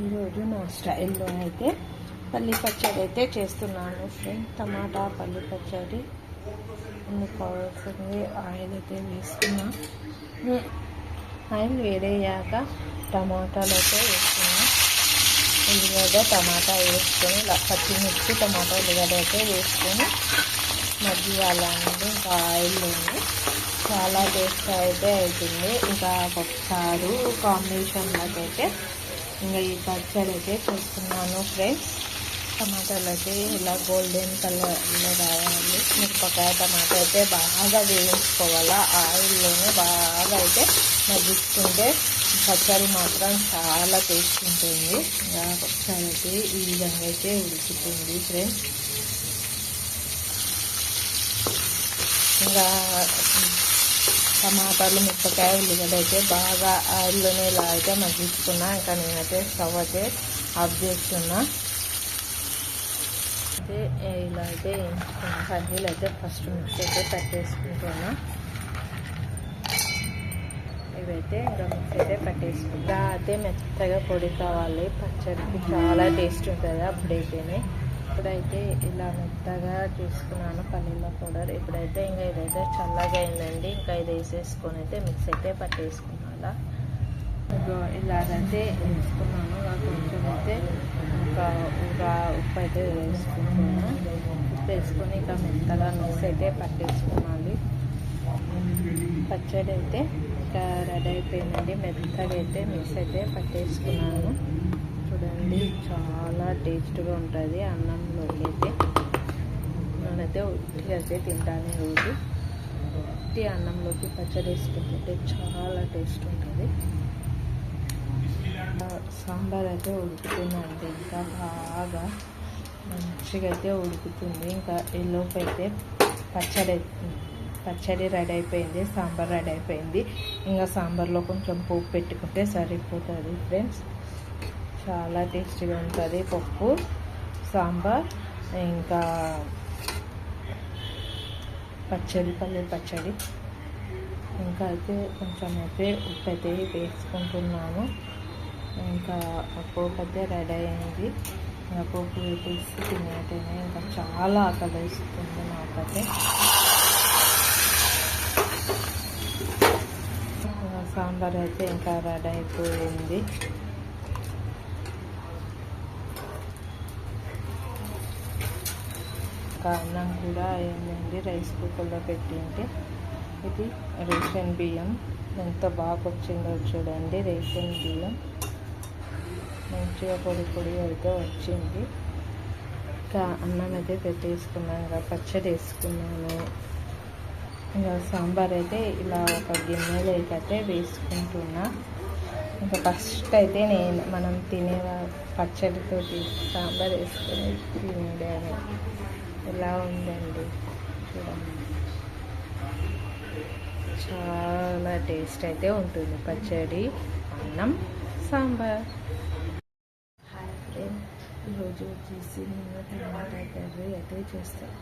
ఈరోజు నా స్టైల్లో అయితే పల్లి పచ్చడి అయితే చేస్తున్నాను ఫ్రెండ్. టమాటా పల్లి పచ్చడి అందుకు కావాల్సింది ఆయిల్ అయితే వేసుకున్నా. ఆయిల్ వేడయ్యాక టమాటాలు అయితే వేసుకున్నా. ఉల్లిగడ్డ టమాటా వేసుకొని పచ్చిమిర్చి టమాటా ఉల్లిగడ్డ అయితే వేసుకొని మజ్జిగాలండి ఇంకా ఆయిల్లోని చాలా టేస్ట్ అయితే అవుతుంది. ఇంకా పప్పుచారు కాంబినేషన్లకైతే అయితే ఇంకా ఈ బజ్జాలు అయితే చేస్తున్నాను ఫ్రెండ్స్ టమాటాలు అయితే ఇలా గోల్డెన్ కలర్లో రావాలి. మిరపకాయ టమాటా అయితే బాగా వేయించుకోవాలా. ఆయిల్లోనే బాగా అయితే మగ్గించుకుంటే పచ్చడి మాత్రం చాలా టేస్ట్ ఉంటుంది. ఇంకా పచ్చడి అయితే ఈ విధంగా అయితే ఉడుకుతుంది ఫ్రెండ్స్ ఇంకా టమాటాలు మిరపకాయ ఉల్లిగడ్డ అయితే బాగా ఆయిల్లోనే ఇలా అయితే మగ్గించుకున్నా. ఇంకా నేనైతే స్టవ్ అయితే ఆఫ్ చేస్తున్నా. అయితే ఇలా అయితే వేయించుకున్నా కర్రీలు అయితే ఫస్ట్ మిక్స్ అయితే పట్టేసుకుంటున్నా ఇవైతే ఇంకా మిక్స్ అయితే పట్టేసుకుంటా అయితే మెత్తగా పొడి కావాలి. పచ్చడికి చాలా టేస్ట్ ఉంటుంది అప్పుడైతేనే. ఇప్పుడైతే ఇలా మెత్తగా చూసుకున్నాను పల్లీల పౌడర్. ఇప్పుడైతే ఇంకా ఇదైతే చల్లగా అయిందండి. ఇంకా ఇది వేసేసుకొని అయితే మిక్స్ అయితే పట్టేసుకున్నాను. ఇలాగైతే వేసుకున్నాను. కొంచెం అయితే ఇంకా ఇంకా ఉప్పు అయితే వేసుకుంటున్నాను. ఉప్పు వేసుకొని ఇంకా మెత్తగా మిక్స్ అయితే పట్టేసుకోవాలి పచ్చడి అయితే ఇంకా రెడీ అయిపోయిందండి. మెత్తగా అయితే మిక్స్ అయితే పట్టేసుకున్నాను. చూడండి చాలా టేస్ట్గా ఉంటుంది అన్నంలోకి అయితే. నేనైతే ఉట్టిగా అయితే తింటాను రోజు. ఉట్టి అన్నంలోకి పచ్చడి వేసుకుంటుంటే చాలా టేస్ట్ ఉంటుంది. సాంబార్ అయితే ఉడుకుతుందండి ఇంకా బాగా మంచిగా అయితే ఉడుకుతుంది. ఇంకా ఎల్లోపు అయితే పచ్చడి పచ్చడి రెడీ అయిపోయింది సాంబార్ రెడీ అయిపోయింది. ఇంకా సాంబార్లో కొంచెం పోపు పెట్టుకుంటే సరిపోతుంది ఫ్రెండ్స్. చాలా టేస్టీగా ఉంటుంది పప్పు సాంబార్ ఇంకా పచ్చడి పల్లె పచ్చడి. ఇంకా అయితే కొంచెం అయితే ఉప్పు అయితే వేసుకుంటున్నాను ఇంకా పోపు అయితే రెడీ అయింది. ఇంకా పోపు పెట్టేసి తినేటైనా ఇంకా చాలా ఆకలి వేస్తుంది నాకైతే సాంబార్ అయితే ఇంకా రెడీ అయిపోయింది. ఒక అన్నం కూడా అయిందండి. రైస్ కుక్కర్లో పెట్టింటే ఇది రేషన్ బియ్యం. ఎంత బాగా వచ్చిందో చూడండి. రేషన్ బియ్యం. మంచిగా పొడి పొడి అయితే వచ్చింది. ఇంకా అన్నం అయితే పెట్టేసుకున్నాను ఇంకా పచ్చడి వేసుకున్నాను. ఇంకా సాంబార్ అయితే ఇలా ఒక గిన్నెలు అయితే వేసుకుంటున్నా. ఇంకా ఫస్ట్ అయితే నేను మనం తినే పచ్చడితో సాంబార్ వేసుకొని తినేదాన్ని. ఎలా ఉందండి? చూడండి. చాలా టేస్ట్ అయితే ఉంటుంది. పచ్చడి అన్నం సాంబార్. హాయ్ ఫ్రెండ్ ఈరోజు వచ్చేసి నేను టమాటా కర్రీ అయితే చేస్తాను